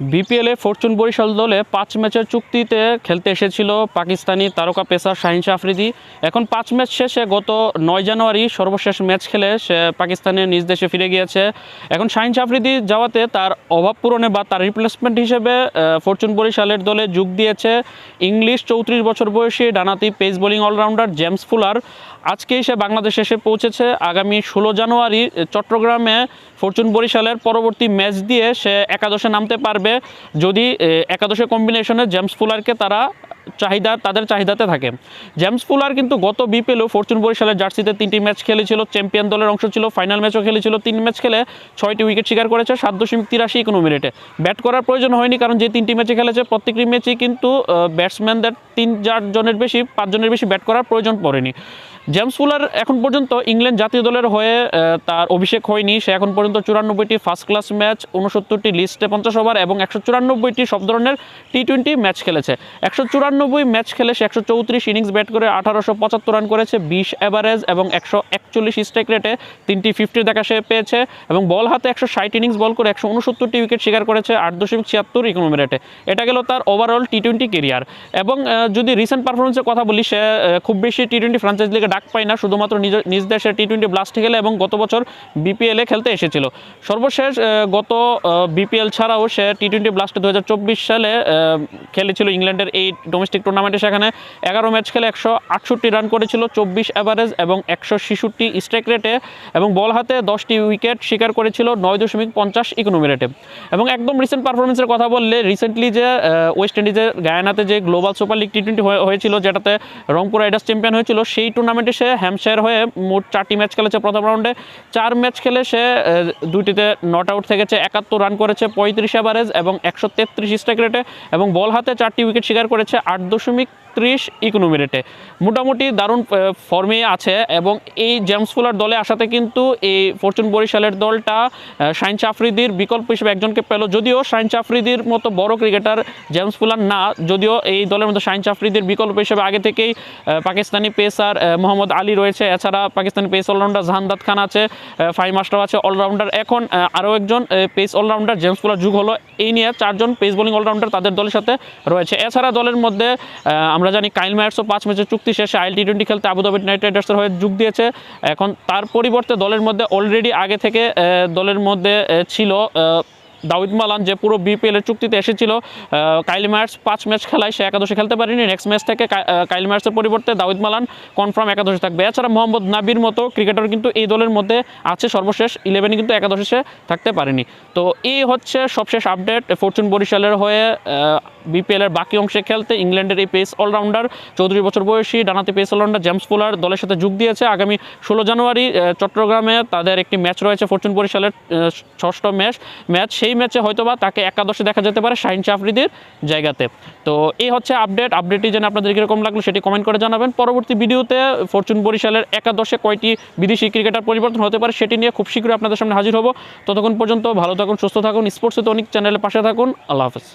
বিপিএলে ফরচুন বরিশাল দলে পাঁচ ম্যাচের চুক্তিতে খেলতে এসেছিল পাকিস্তানি তারকা পেসার শাহিন আফ্রিদি এখন পাঁচ ম্যাচ শেষে গত নয় জানুয়ারি সর্বশেষ ম্যাচ খেলে সে পাকিস্তানের নিজ দেশে ফিরে গিয়েছে। এখন শাহিন আফ্রিদি যাওয়াতে তার অভাব পূরণে বা তার রিপ্লেসমেন্ট হিসেবে ফরচুন বরিশালের দলে যোগ দিয়েছে ইংলিশ চৌত্রিশ বছর বয়সী ডানাতি pace bowling allrounder James Fuller. আজকেই সে বাংলাদেশে এসে পৌঁছেছে। আগামী ষোলো জানুয়ারি চট্টগ্রামে ফরচুন বরিশালের পরবর্তী ম্যাচ দিয়ে সে একাদশে নামতে পারবে। যদি আহ, একাদশে কম্বিনেশনে জেমস ফুলারকে তারা চাহিদা তাদের চাহিদাতে থাকে। জেমস ফুলার কিন্তু গত বিপিএলও ফরচুন বরিশালের জার্সিতে তিনটি ম্যাচ খেলেছিল চ্যাম্পিয়ন দলের অংশ ছিল ফাইনাল ম্যাচও খেলেছিল তিন ম্যাচ খেলে ছয়টি উইকেট শিকার করেছে সাত দশমিক তিরাশি কোনো মিনিটে। ব্যাট করার প্রয়োজন হয়নি কারণ যে তিনটি ম্যাচে খেলেছে প্রত্যেকটি ম্যাচেই কিন্তু ব্যাটসম্যানদের তিন চারজনের বেশি পাঁচজনের বেশি ব্যাট করার প্রয়োজন পড়েনি। জেমস ফুলার এখন পর্যন্ত ইংল্যান্ড জাতীয় দলের হয়ে তার অভিষেক হয়নি। সে এখন পর্যন্ত চুরানব্বইটি ফার্স্ট ক্লাস ম্যাচ উনসত্তরটি লিস্টে পঞ্চাশ ওভার এবং একশো চুরানব্বইটি সব ধরনের টি টোয়েন্টি ম্যাচ খেলেছে। একশো চুরানব্বই ম্যাচ খেলে সে একশো চৌত্রিশ ইনিংস ব্যাট করে আঠারোশো পঁচাত্তর রান করেছে, বিশ অ্যাভারেজ এবং একশো একচল্লিশ স্ট্রাইক রেটে তিনটি ফিফটি দেখা সে পেয়েছে এবং বল হাতে একশো ষাট ইনিংস বল করে একশো উনসত্তরটি উইকেট শিকার করেছে, আট দশমিক ছিয়াত্তর ইকোনমি রেটে এটা গেল তার ওভারঅল টি টোয়েন্টি কেরিয়ার এবং যদি রিসেন্ট পারফরমেন্সের কথা বলি, সে খুব বেশি টি টোয়েন্টি ফ্রাঞ্চাইজ লিগে ডাক পায় না, শুধুমাত্র নিজ নিজ দেশে টি টোয়েন্টি ব্লাস্টে খেলে এবং গত বছর বিপিএলে খেলতে এসেছিল। সর্বশেষ গত বিপিএল ছাড়াও সে টি টোয়েন্টি ব্লাস্টে দু হাজার চব্বিশ সালে খেলেছিল ইংল্যান্ডের এই ডোমেস্টিক টুর্নামেন্টে সেখানে এগারো ম্যাচ খেলে একশো আটষট্টি রান করেছিল, চব্বিশ অ্যাভারেজ এবং একশো ছেষট্টি স্ট্রাইক রেটে এবং বল হাতে দশটি উইকেট শিকার করেছিল, নয় দশমিক পঞ্চাশ ইকোনমি রেটে এবং একদম রিসেন্ট পারফরমেন্সের কথা বললে রিসেন্টলি যে ওয়েস্ট ইন্ডিজের গায়ানাতে যে global super league T twenty হয়েছিল, যেটাতে রংপুর রাইডার্স চ্যাম্পিয়ন হয়েছিল, সেই টুর্নামেন্টে সে হ্যামশায়ার হয়ে মোট চারটি ম্যাচ খেলেছে প্রথম রাউন্ডে চার ম্যাচ খেলে সে দুটিতে নট আউট থেকেছে একাত্তর রান করেছে পঁয়ত্রিশ অ্যাভারেজ এবং একশো তেত্রিশ স্ট্রাইক রেটে এবং বল হাতে চারটি উইকেট শিকার করেছে আট দশমিক ত্রিশ ইকোনমি রেটে মোটামুটি দারুণ ফর্মে আছে এবং এই জেমস ফুলার দলে আসাতে কিন্তু এই ফরচুন বরিশালের দলটা আহ, শাহিন আফ্রিদির বিকল্প হিসেবে একজনকে পেল। যদিও শাহিন আফ্রিদির মতো বড় ক্রিকেটার জেমস ফুলার না যদিও এই দলের মধ্যে শাহিন আফ্রিদির বিকল্প হিসেবে আগে থেকেই পাকিস্তানি পেসার মোহাম্মদ আলী রয়েছে। এছাড়া পাকিস্তানি পেস অলরাউন্ডার জাহানদাদ খান আছে ফাইম মাস্টার আছে অলরাউন্ডার। এখন আরও একজন পেস অলরাউন্ডার জেমস ফুলার যুগ হলো এই নিয়ে চারজন পেস বোলিং অলরাউন্ডার তাদের দলের সাথে রয়েছে। এছাড়া দলের মধ্যে আমরা জানি কাইল মায়ার্সও পাঁচ ম্যাচের চুক্তি শেষে আইএল টি টোয়েন্টি খেলতে আবুধাবি নাইট রাইডার্সের হয়ে যোগ দিয়েছে। এখন তার পরিবর্তে দলের মধ্যে অলরেডি আগে থেকে দলের মধ্যে ছিল দাউদ মালান যে পুরো বিপিএল এর চুক্তিতে এসেছিল কাইল মায়ার্স পাঁচ ম্যাচ খেলায় সে একাদশে খেলতে পারেনি। নেক্সট ম্যাচ থেকে কাইল মায়ার্সের পরিবর্তে দাউদ মালান কনফার্ম একাদশে থাকবে। এছাড়া মোহাম্মদ নাবির মতো ক্রিকেটার কিন্তু এই দলের মধ্যে আছে। সর্বশেষ ইলেভেনে কিন্তু একাদশে সে থাকতে পারেনি। তো এই হচ্ছে সবশেষ আপডেট ফরচুন বরিশালের হয়ে বিপিএল এর বাকি অংশে খেলতে ইংল্যান্ডের এই পেস অলরাউন্ডার চৌত্রিশ বছর বয়সী ডানাতে পেস অলরাউন্ডার জেমস পোলার দলের সাথে যোগ দিয়েছে। আগামী ষোলো জানুয়ারি চট্টগ্রামে তাদের একটি ম্যাচ রয়েছে ফরচুন বরিশালের ষষ্ঠ ম্যাচ ম্যাচ সেই ম্যাচে হয়তোবা তাকে একাদশে দেখা যেতে পারে শাহিন চাফরিদের জায়গাতে। তো এই হচ্ছে আপডেট। আপডেটটি যেন আপনাদের কীরকম লাগল সেটি কমেন্ট করে জানাবেন। পরবর্তী ভিডিওতে ফরচুন বরিশালের একাদশে কয়টি বিদেশি ক্রিকেটার পরিবর্তন হতে পারে সেটি নিয়ে খুব শীঘ্রই আপনাদের সামনে হাজির হব। ততক্ষণ পর্যন্ত ভালো থাকুন, সুস্থ থাকুন। স্পোর্টসে তো অনেক চ্যানেলের পাশে থাকুন। আল্লাহ হাফেজ।